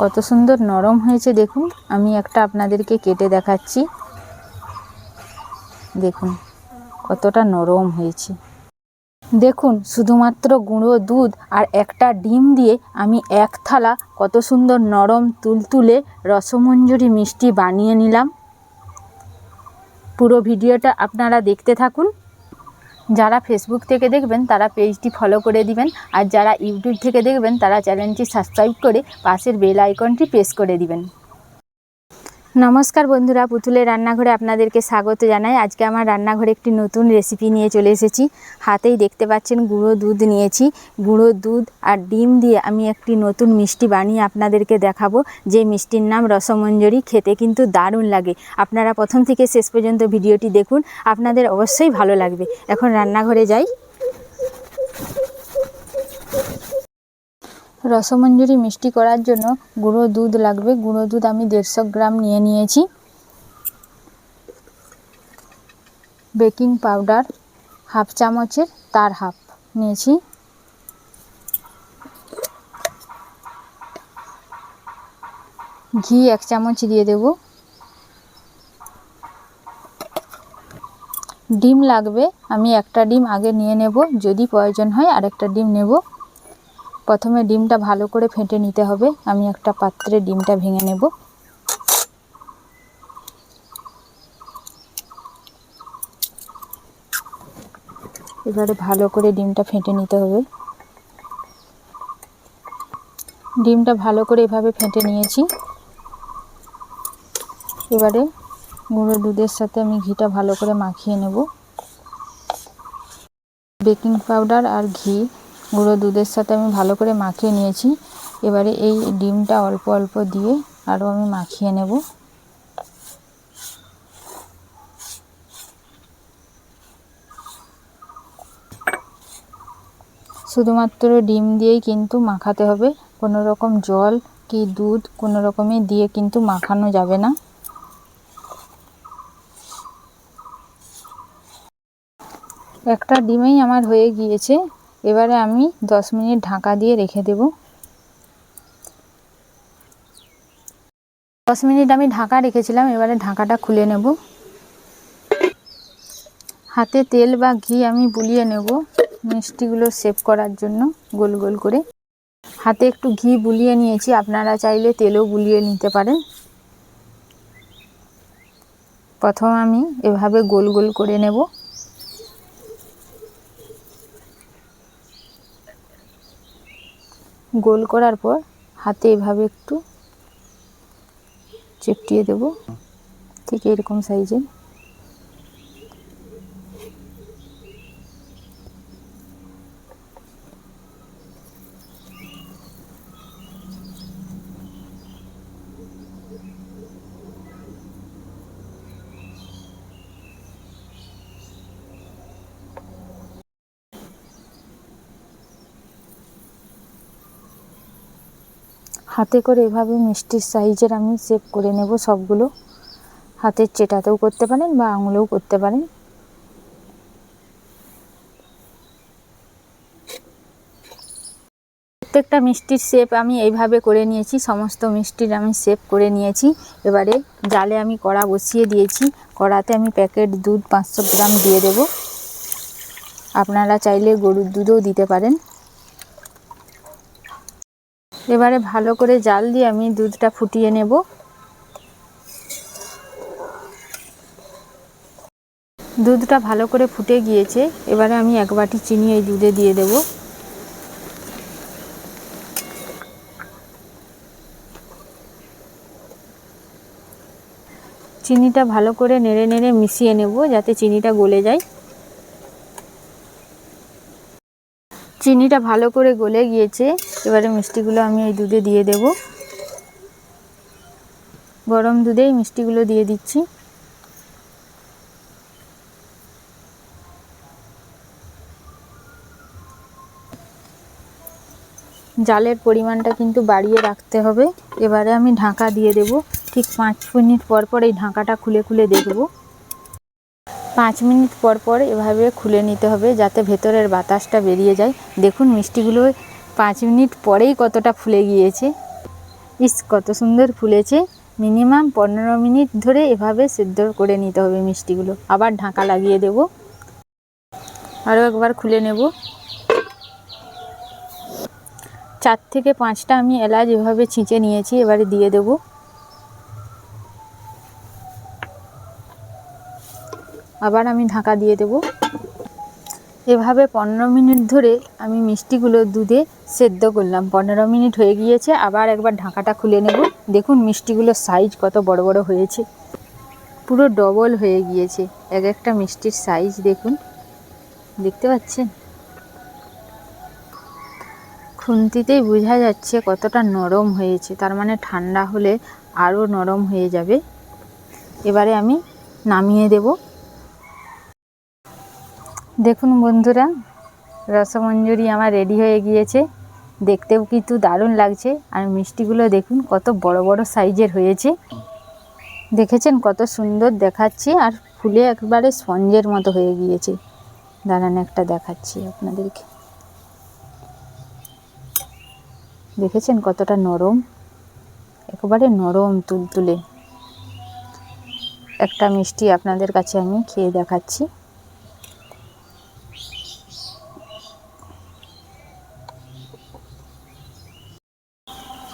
কত সুন্দর নরম হয়েছে দেখুন। আমি একটা আপনাদেরকে কেটে দেখাচ্ছি। দেখুন, কতটা নরম হয়েছে। দেখুন, শুধুমাত্র গুঁড়ো দুধ আর একটা ডিম দিয়ে আমি এক থালা কত সুন্দর নরম তুলতুলে রসমঞ্জরি মিষ্টি বানিয়ে নিলাম। পুরো ভিডিওটা আপনারা দেখতে থাকুন। যারা ফেসবুক থেকে দেখবেন, তারা পেজটি ফলো করে দিবেন। আর যারা ইউটিউব থেকে দেখবেন, তারা চ্যানেলটি সাবস্ক্রাইব করে পাশের বেল আইকনটি প্রেস করে দিবেন। নমস্কার বন্ধুরা, পুতুলের রান্নাঘরে আপনাদেরকে স্বাগত জানাই। আজকে আমার রান্নাঘরে একটি নতুন রেসিপি নিয়ে চলে এসেছি। হাতেই দেখতে পাচ্ছেন, গুঁড়ো দুধ নিয়েছি। গুঁড়ো দুধ আর ডিম দিয়ে আমি একটি নতুন মিষ্টি বানিয়ে আপনাদেরকে দেখাবো। যে মিষ্টির নাম রসমঞ্জরি, খেতে কিন্তু দারুণ লাগে। আপনারা প্রথম থেকে শেষ পর্যন্ত ভিডিওটি দেখুন, আপনাদের অবশ্যই ভালো লাগবে। এখন রান্নাঘরে যাই। রসমঞ্জরি মিষ্টি করার জন্য গুঁড়ো দুধ লাগবে। গুঁড়ো দুধ আমি দেড়শো গ্রাম নিয়ে নিয়েছি। বেকিং পাউডার হাফ চামচের তার হাফ নিয়েছি। ঘি এক চামচ দিয়ে দেব। ডিম লাগবে, আমি একটা ডিম আগে নিয়ে নেব। যদি প্রয়োজন হয় আরেকটা ডিম নেব। প্রথমে ডিমটা ভালো করে ফেটে নিতে হবে। আমি একটা পাত্রে ডিমটা ভেঙে নেব। এবারে ভালো করে ডিমটা ফেটে নিতে হবে। ডিমটা ভালো করে এভাবে ফেটে নিয়েছি। এবারে গুঁড়ো দুধের সাথে আমি ঘিটা ভালো করে মাখিয়ে নেব। বেকিং পাউডার আর ঘি গুঁড়ো দুধের সাথে আমি ভালো করে মাখিয়ে নিয়েছি। এবারে এই ডিমটা অল্প অল্প দিয়ে আরও আমি মাখিয়ে নেব। শুধুমাত্র ডিম দিয়েই কিন্তু মাখাতে হবে। কোনো রকম জল কি দুধ কোনো রকমে দিয়ে কিন্তু মাখানো যাবে না। একটা ডিমেই আমার হয়ে গিয়েছে। এবারে আমি দশ মিনিট ঢাকা দিয়ে রেখে দেব। দশ মিনিট আমি ঢাকা রেখেছিলাম, এবারে ঢাকাটা খুলে নেব। হাতে তেল বা ঘি আমি বুলিয়ে নেব মিষ্টিগুলো সেভ করার জন্য গোল গোল করে। হাতে একটু ঘি বুলিয়ে নিয়েছি, আপনারা চাইলে তেলও বুলিয়ে নিতে পারেন। প্রথম আমি এভাবে গোল গোল করে নেব। গোল করার পর হাতে এভাবে একটু চেপটিয়ে দেব। ঠিক এরকম সাইজের হাতে করে এভাবে মিষ্টির সাইজের আমি সেভ করে নেব সবগুলো। হাতের চেটাতেও করতে পারেন বা আঙুলেও করতে পারেন। প্রত্যেকটা মিষ্টির শেপ আমি এইভাবে করে নিয়েছি, সমস্ত মিষ্টির আমি শেপ করে নিয়েছি। এবারে জালে আমি কড়া বসিয়ে দিয়েছি, কড়াতে আমি প্যাকেট দুধ পাঁচশো গ্রাম দিয়ে দেব। আপনারা চাইলে গরুর দুধও দিতে পারেন। এবারে ভালো করে জাল দিয়ে আমি দুধটা ফুটিয়ে নেব। দুধটা ভালো করে ফুটে গিয়েছে, এবারে আমি এক বাটি চিনি এই দুধে দিয়ে দেব। চিনিটা ভালো করে নেড়ে নেড়ে মিশিয়ে নেব যাতে চিনিটা গলে যায়। চিনিটা ভালো করে গলে গিয়েছে। এবারে মিষ্টিগুলো আমি এই দুধে দিয়ে দেব। গরম দুধেই মিষ্টিগুলো দিয়ে দিচ্ছি। জালের পরিমাণটা কিন্তু বাড়িয়ে রাখতে হবে। এবারে আমি ঢাকা দিয়ে দেব। ঠিক পাঁচ মিনিট পর পর এই ঢাকাটা খুলে খুলে দেখব। পাঁচ মিনিট পর পর এভাবে খুলে নিতে হবে যাতে ভেতরের বাতাসটা বেরিয়ে যায়। দেখুন, মিষ্টিগুলো পাঁচ মিনিট পরেই কতটা ফুলে গিয়েছে। ইস, কত সুন্দর ফুলেছে। মিনিমাম পনেরো মিনিট ধরে এভাবে সেদ্ধ করে নিতে হবে মিষ্টিগুলো। আবার ঢাকা লাগিয়ে দেব। আরও একবার খুলে নেব। চার থেকে পাঁচটা আমি এলাচ এভাবে ছিঁচে নিয়েছি, এবারে দিয়ে দেব। আবার আমি ঢাকা দিয়ে দেব। এভাবে পনেরো মিনিট ধরে আমি মিষ্টিগুলো দুধে সেদ্ধ করলাম। পনেরো মিনিট হয়ে গিয়েছে, আবার একবার ঢাকাটা খুলে নেব। দেখুন মিষ্টিগুলোর সাইজ কত বড় বড় হয়েছে। পুরো ডবল হয়ে গিয়েছে, এক একটা মিষ্টির সাইজ দেখুন। দেখতে পাচ্ছেন? খুন্তিতেই বোঝা যাচ্ছে কতটা নরম হয়েছে। তার মানে ঠান্ডা হলে আরও নরম হয়ে যাবে। এবারে আমি নামিয়ে দেব। দেখুন বন্ধুরা, রসমঞ্জুরি আমার রেডি হয়ে গিয়েছে। দেখতেও কিন্তু দারুণ লাগছে। আর মিষ্টিগুলো দেখুন, কত বড় বড় সাইজের হয়েছে। দেখেছেন কত সুন্দর দেখাচ্ছে, আর ফুলে একবারে স্পঞ্জের মতো হয়ে গিয়েছে। দাঁড়ান একটা দেখাচ্ছি আপনাদেরকে। দেখেছেন কতটা নরম? একেবারে নরম তুলতুলে। একটা মিষ্টি আপনাদের কাছে আমি খেয়ে দেখাচ্ছি।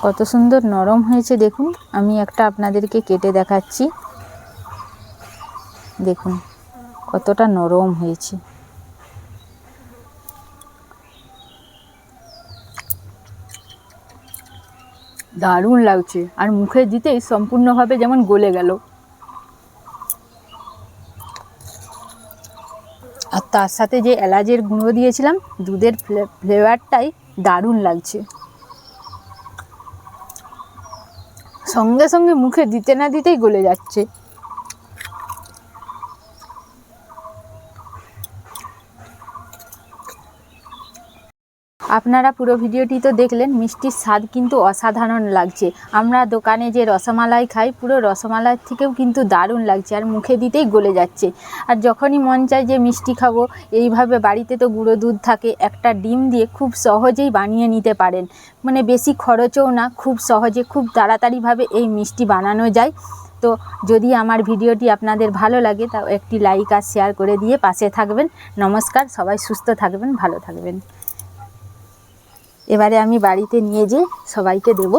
কত সুন্দর নরম হয়েছে দেখুন। আমি একটা আপনাদেরকে কেটে দেখাচ্ছি। দেখুন, কতটা নরম হয়েছে। দারুণ লাগছে। আর মুখে দিতেই সম্পূর্ণভাবে যেমন গলে গেল। আর তার সাথে যে এলাচের গুঁড়ো দিয়েছিলাম, দুধের ফ্লেভারটাই দারুণ লাগছে। সঙ্গে সঙ্গে মুখে দিতে না দিতেই গলে যাচ্ছে। আপনারা পুরো ভিডিওটি তো দেখলেন, মিষ্টির স্বাদ কিন্তু অসাধারণ লাগছে। আমরা দোকানে যে রসমালাই খাই, পুরো রসমালাই থেকেও কিন্তু দারুণ লাগছে আর মুখে দিতেই গলে যাচ্ছে। আর যখনই মন চায় যে মিষ্টি খাব, এইভাবে বাড়িতে তো গুঁড়ো দুধ থাকে, একটা ডিম দিয়ে খুব সহজেই বানিয়ে নিতে পারেন। মানে বেশি খরচও না, খুব সহজে, খুব তাড়াতাড়িভাবে এই মিষ্টি বানানো যায়। তো যদি আমার ভিডিওটি আপনাদের ভালো লাগে, তাও একটি লাইক আর শেয়ার করে দিয়ে পাশে থাকবেন। নমস্কার, সবাই সুস্থ থাকবেন, ভালো থাকবেন। এবারে আমি বাড়িতে নিয়ে যেয়ে সবাইকে দেবো।